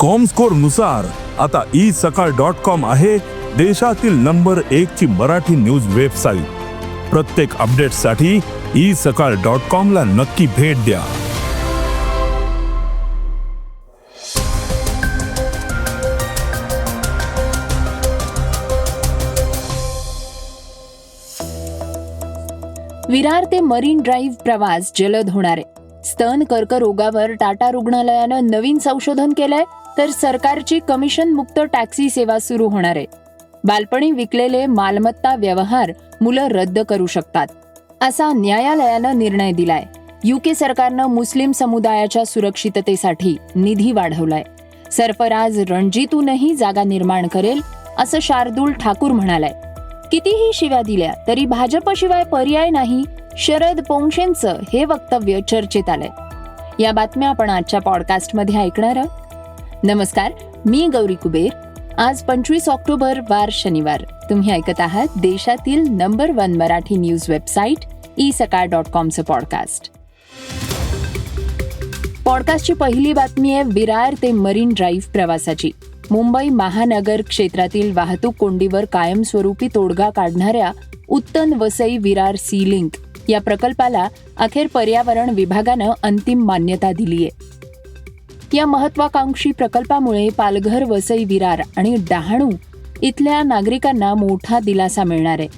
कॉमस्कोरनुसार आता E Sakal dot com आहे देशातील नंबर एक ची मराठी न्यूज वेबसाईट प्रत्येक अपडेटसाठी ई सकाळ डॉट कॉम ला नक्की भेट द्या. विरार ते मरीन ड्राईव्ह प्रवास जलद होणार आहे. स्तन कर्करोगावर टाटा रुग्णालयानं नवीन संशोधन केलंय. तर सरकारची कमिशन मुक्त टॅक्सी सेवा सुरू होणार आहे. बालपणी विकलेले मालमत्ता व्यवहार मुलं रद्द करू शकतात. असा न्यायालयानं निर्णय दिलाय. युके सरकारनं मुस्लिम समुदायाच्या सुरक्षिततेसाठी निधी वाढवलाय. सरफराज रणजीतूनही जागा निर्माण करेल असं शार्दूल ठाकूर म्हणालाय. कितीही शिव्या दिल्या तरी भाजपशिवाय पर्याय नाही शरद पोंक्षेंचं हे वक्तव्य चर्चेत आलंय. या बातम्या आपण आजच्या पॉडकास्टमध्ये ऐकणार आहोत. नमस्कार मी गौरी कुबेर. आज पंचवीस ऑक्टोबर वार शनिवार. तुम्ही ऐकत आहात देशातील number one Marathi news website e Sakal dot कॉमचं podcast पॉडकास्टची पहिली बातमी आहे विरार ते मरीन ड्राईव्ह प्रवासाची. मुंबई महानगर क्षेत्रातील वाहतूक कोंडीवर कायमस्वरूपी तोडगा काढणाऱ्या उत्तन वसई विरार सी लिंक या प्रकल्पाला अखेर पर्यावरण विभागानं अंतिम मान्यता दिलीय. या महत्वाकांक्षी प्रकल्पामुळे पालघर वसई विरार आणि डहाणू इथल्या नागरिकांना मोठा दिलासा मिळणार आहे.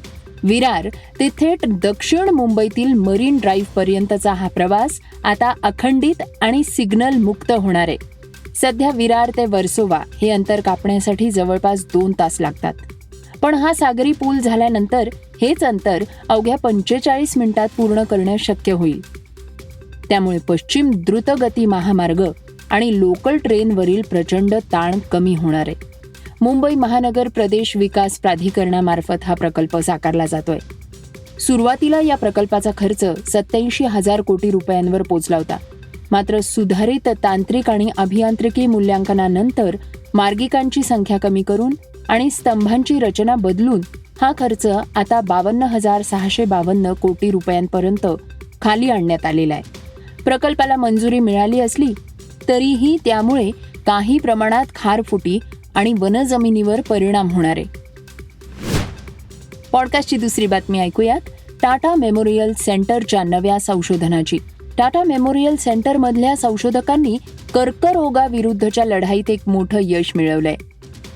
विरार ते थेट दक्षिण मुंबईतील मरीन ड्राईव्ह पर्यंतचा हा प्रवास आता अखंडित आणि सिग्नल मुक्त होणार आहे. सध्या विरार ते वर्सोवा हे अंतर कापण्यासाठी जवळपास दोन तास लागतात. पण हा सागरी पूल झाल्यानंतर हेच अंतर अवघ्या पंचेचाळीस मिनिटात पूर्ण करणं शक्य होईल. त्यामुळे पश्चिम द्रुतगती महामार्ग आणि लोकल ट्रेनवरील प्रचंड ताण कमी होणार आहे. मुंबई महानगर प्रदेश विकास प्राधिकरणामार्फत हा प्रकल्प साकारला जातोय. सुरुवातीला या प्रकल्पाचा खर्च सत्याऐंशी हजार कोटी रुपयांवर पोचला होता. मात्र सुधारित तांत्रिक आणि अभियांत्रिकी मूल्यांकनानंतर मार्गिकांची संख्या कमी करून आणि स्तंभांची रचना बदलून हा खर्च आता बावन्न हजार सहाशे बावन्न कोटी रुपयांपर्यंत खाली आणण्यात आलेला आहे. प्रकल्पाला मंजुरी मिळाली असली तरीही त्यामुळे काही प्रमाणात खारफुटी आणि वनजमिनीवर परिणाम होणार आहे. पॉडकास्टची दुसरी बातमी ऐकूयात. टाटा मेमोरियल सेंटरच्या नव्या संशोधनाची. टाटा मेमोरियल सेंटरमधल्या संशोधकांनी कर्करोगाविरुद्धच्या लढाईत एक मोठं यश मिळवलंय.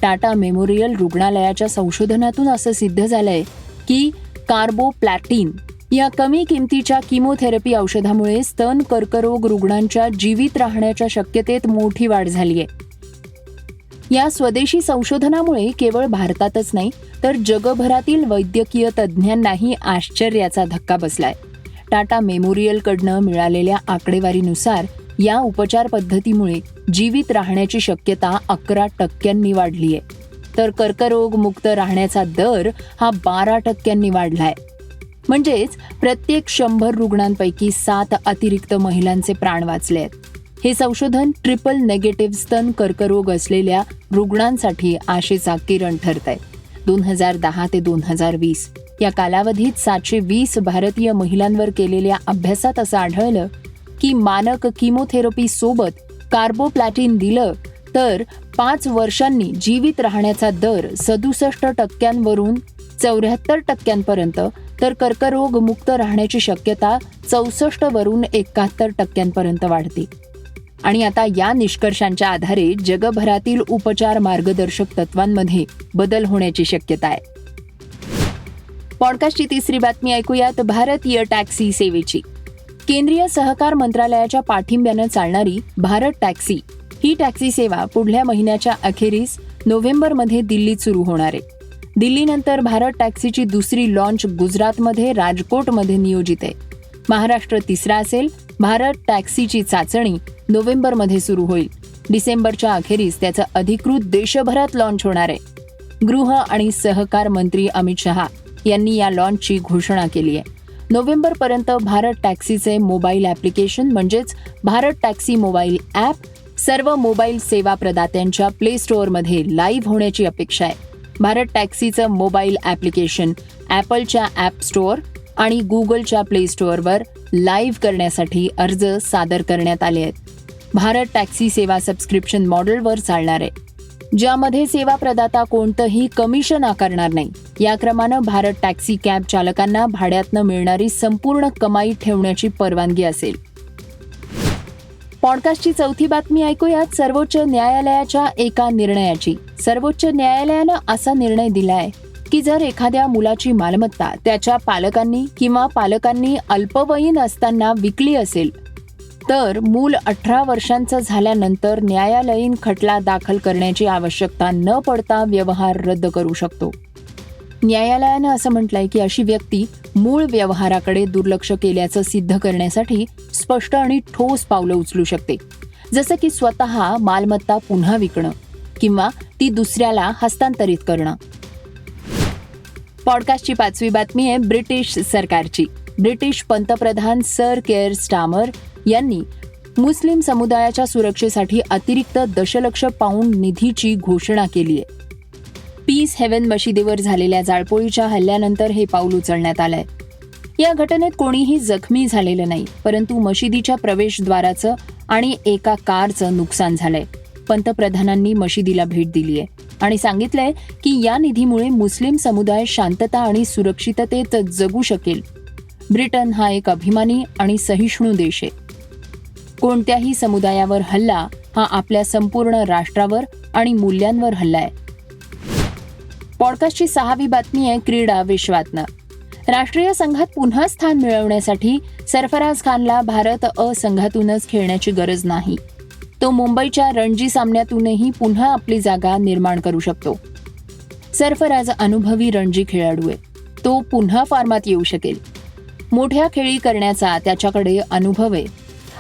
टाटा मेमोरियल रुग्णालयाच्या संशोधनातून असं सिद्ध झालंय की कार्बोप्लॅटिन या कमी किमतीच्या किमोथेरपी औषधामुळे स्तन कर्करोग रुग्णांच्या जीवित राहण्याच्या शक्यतेत मोठी वाढ झाली आहे. या स्वदेशी संशोधनामुळे केवळ भारतातच नाही तर जगभरातील वैद्यकीय तज्ज्ञांनाही आश्चर्याचा धक्का बसलाय. टाटा मेमोरियलकडनं मिळालेल्या आकडेवारीनुसार या उपचार पद्धतीमुळे जीवित राहण्याची शक्यता अकरा टक्क्यांनी वाढली आहे. तर कर्करोग मुक्त राहण्याचा दर हा बारा टक्क्यांनी वाढलाय. म्हणजेच प्रत्येक शंभर रुग्णांपैकी सात अतिरिक्त महिलांचे प्राण वाचले आहेत. हे संशोधन ट्रिपल नेगेटिव्ह स्तन कर्करोग असलेल्या रुग्णांसाठी आशेचा किरण ठरत आहे दोन हजार दहा ते दोन हजार वीस या कालावधीत सातशे वीस भारतीय महिलांवर केलेल्या अभ्यासात असं आढळलं की मानक किमोथेरपी सोबत कार्बोप्लॅटिन दिलं तर पाच वर्षांनी जीवित राहण्याचा दर सदुसष्ट टक्क्यांवरून चौऱ्याहत्तर टक्क्यांपर्यंत तर कर्करोग मुक्त राहण्याची शक्यता चौसष्ट वरून एकाहत्तर टक्क्यांपर्यंत वाढते. आणि आता या निष्कर्षांच्या आधारे जगभरातील उपचार मार्गदर्शक तत्वांमध्ये बदल होण्याची शक्यता आहे. पॉडकास्टची तिसरी बातमी ऐकूयात भारतीय टॅक्सी सेवेची. केंद्रीय सहकार मंत्रालयाच्या पाठिंब्यानं चालणारी भारत टॅक्सी ही टॅक्सी सेवा पुढल्या महिन्याच्या अखेरीस नोव्हेंबरमध्ये दिल्लीत सुरू होणार आहे. दिल्लीनंतर भारत टॅक्सीची दुसरी लॉन्च गुजरातमध्ये राजकोटमध्ये नियोजित आहे. महाराष्ट्र तिसरा असेल भारत टॅक्सीची चाचणी नोव्हेंबरमध्ये सुरू होईल. डिसेंबरच्या अखेरीस त्याचं अधिकृत देशभरात लॉन्च होणार आहे. गृह आणि सहकार मंत्री अमित शहा यांनी या लॉन्चची घोषणा केली आहे. नोव्हेंबरपर्यंत भारत टॅक्सीचे मोबाईल ॲप्लिकेशन म्हणजेच भारत टॅक्सी मोबाईल ॲप सर्व मोबाईल सेवा प्रदात्यांच्या प्ले स्टोअरमध्ये लाईव्ह होण्याची अपेक्षा आहे. भारत टॅक्सीचं मोबाईल ॲप्लिकेशन ॲपलच्या ॲप स्टोअर आणि गुगलच्या प्ले स्टोअरवर लाईव्ह करण्यासाठी अर्ज सादर करण्यात आले आहेत. भारत टॅक्सी सेवा सबस्क्रिप्शन मॉडेलवर चालणार आहे. ज्यामध्ये सेवा प्रदाता कोणतंही कमिशन आकारणार नाही. या क्रमानं भारत टॅक्सी कॅब चालकांना भाड्यातनं मिळणारी संपूर्ण कमाई ठेवण्याची परवानगी असेल. पॉडकास्टची चौथी बातमी ऐकूयात. सर्वोच्च न्यायालयाच्या एका निर्णयाची. सर्वोच्च न्यायालयानं असा निर्णय दिलाय की जर एखाद्या मुलाची मालमत्ता त्याच्या पालकांनी किंवा पालकांनी अल्पवयीन असताना विकली असेल तर मूल अठरा वर्षांचं झाल्यानंतर न्यायालयीन खटला दाखल करण्याची आवश्यकता न पडता व्यवहार रद्द करू शकतो. न्यायालयानं असं म्हटलंय की अशी व्यक्ती मूळ व्यवहाराकडे दुर्लक्ष केल्याचं सिद्ध करण्यासाठी स्पष्ट आणि ठोस पावलं उचलू शकते. जसं की स्वतः मालमत्ता पुन्हा विकणं. किंवा ती दुसऱ्याला हस्तांतरित करणं. पॉडकास्टची पाचवी बातमी आहे ब्रिटिश सरकारची. ब्रिटिश पंतप्रधान सर केअर स्टामर यांनी मुस्लिम समुदायाच्या सुरक्षेसाठी अतिरिक्त दशलक्ष पाऊंड निधीची घोषणा केली आहे. पीस हेवन मशिदीवर झालेल्या जाळपोळीच्या हल्ल्यानंतर हे पाऊल उचलण्यात आलंय. या घटनेत कोणीही जखमी झालेलं नाही परंतु मशिदीच्या प्रवेशद्वाराचं आणि एका कारचं नुकसान झालंय. पंतप्रधानांनी मशिदीला भेट दिली आहे. आणि सांगितलंय की या निधीमुळे मुस्लिम समुदाय शांतता आणि सुरक्षिततेत जगू शकेल. ब्रिटन हा एक अभिमानी आणि सहिष्णू देश आहे. कोणत्याही समुदायावर हल्ला हा आपल्या संपूर्ण राष्ट्रावर आणि मूल्यांवर हल्ला आहे. पॉडकास्टची सहावी बातमी आहे क्रीडा विश्वातनं. राष्ट्रीय संघात पुन्हा स्थान मिळवण्यासाठी सरफराज खानला भारत अ संघातूनच खेळण्याची गरज नाही. तो मुंबईच्या रणजी सामन्यातूनही पुन्हा आपली जागा निर्माण करू शकतो. सरफराज अनुभवी रणजी खेळाडू आहे. तो पुन्हा फार्मात येऊ शकेल. मोठ्या खेळी करण्याचा त्याच्याकडे अनुभव आहे.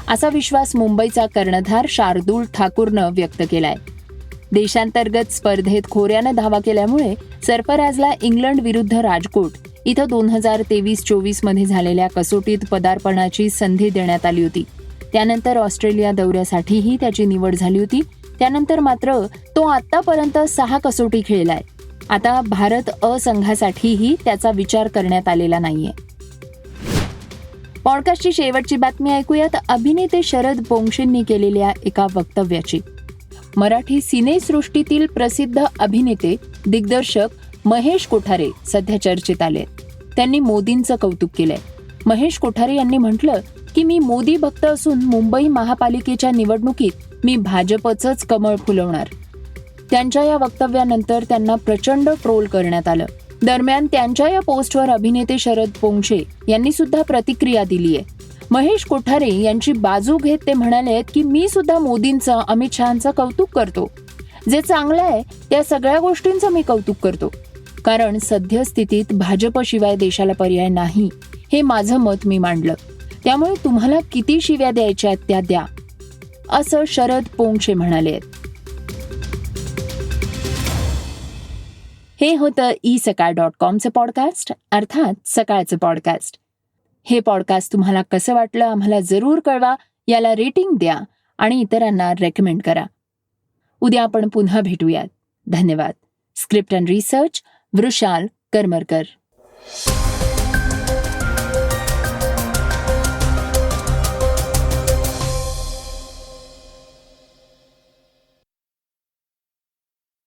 असा विश्वास मुंबईचा कर्णधार शार्दूल ठाकूरनं व्यक्त केलाय. देशांतर्गत स्पर्धेत खोऱ्यानं धावा केल्यामुळे सरफराजला इंग्लंड विरुद्ध राजकोट इथं दोन हजार तेवीस चोवीसमध्ये झालेल्या कसोटीत पदार्पणाची संधी देण्यात आली होती. त्यानंतर ऑस्ट्रेलिया दौऱ्यासाठीही त्याची निवड झाली होती. त्यानंतर मात्र तो आतापर्यंत सहा कसोटी खेळलाय. आता भारत अ संघासाठीही त्याचा विचार करण्यात आलेला नाहीये. पॉडकास्टची शेवटची बातमी ऐकूयात. अभिनेते शरद पोंक्षेंनी केलेल्या एका वक्तव्याची. मराठी सिनेसृष्टीतील प्रसिद्ध अभिनेते दिग्दर्शक महेश कोठारे सध्या चर्चेत आले त्यांनी मोदींचं कौतुक केलंय. महेश कोठारे यांनी म्हटलं की मी मोदी भक्त असून मुंबई महापालिकेच्या निवडणुकीत मी भाजपचंच कमळ फुलवणार. त्यांच्या या वक्तव्यानंतर त्यांना प्रचंड ट्रोल करण्यात आलं. दरम्यान त्यांच्या या पोस्टवर अभिनेते शरद पोंक्षे यांनी सुद्धा प्रतिक्रिया दिली आहे. महेश कोठारे यांची बाजू घेत ते म्हणाले आहेत की मी सुद्धा मोदींचं अमित शहाचं कौतुक करतो. जे चांगलं आहे त्या सगळ्या गोष्टींचं मी कौतुक करतो. कारण सद्यस्थितीत भाजपशिवाय देशाला पर्याय नाही हे माझं मत मी मांडलं. त्यामुळे तुम्हाला किती शिव्या द्यायच्या आहेत त्या द्या. असं शरद पोंक्षे म्हणाले. आहेत हे होतं ई सकाळ डॉट कॉमचं पॉडकास्ट अर्थात सकाळचं पॉडकास्ट. हे पॉडकास्ट तुम्हाला कसं वाटलं आम्हाला जरूर कळवा याला रेटिंग द्या आणि इतरांना रेकमेंड करा. उद्या आपण पुन्हा भेटूयात. धन्यवाद. Script and research Vrushal Karmarkar.